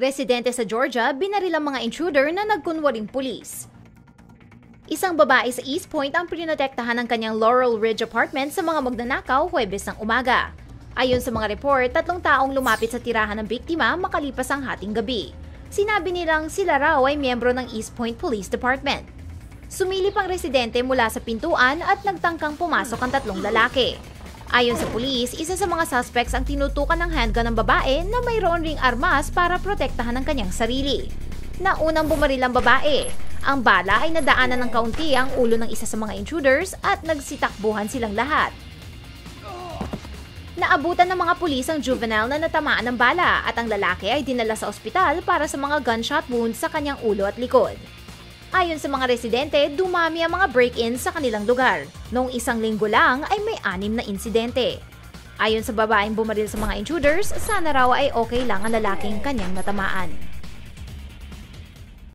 Residente sa Georgia, binaril ang mga intruder na nagkunwaring pulis. Isang babae sa East Point ang prinotektahan ng kanyang Laurel Ridge apartment sa mga magnanakaw Huwebes ng umaga. Ayon sa mga report, tatlong taong lumapit sa tirahan ng biktima makalipas ang hating gabi. Sinabi nilang sila raw ay miyembro ng East Point Police Department. Sumilip ang residente mula sa pintuan at nagtangkang pumasok ang tatlong lalaki. Ayon sa pulis, isa sa mga suspects ang tinutukan ng handgun ng babae na mayroon ring armas para protektahan ang kanyang sarili. Naunang bumaril ang babae. Ang bala ay nadaanan ng kaunti ang ulo ng isa sa mga intruders at nagsitakbuhan silang lahat. Naabutan ng mga pulis ang juvenile na natamaan ng bala at ang lalaki ay dinala sa ospital para sa mga gunshot wounds sa kanyang ulo at likod. Ayon sa mga residente, dumami ang mga break-ins sa kanilang lugar. Noong isang linggo lang ay may anim na insidente. Ayon sa babaeng bumaril sa mga intruders, sana raw ay okay lang ang lalaking kanyang natamaan.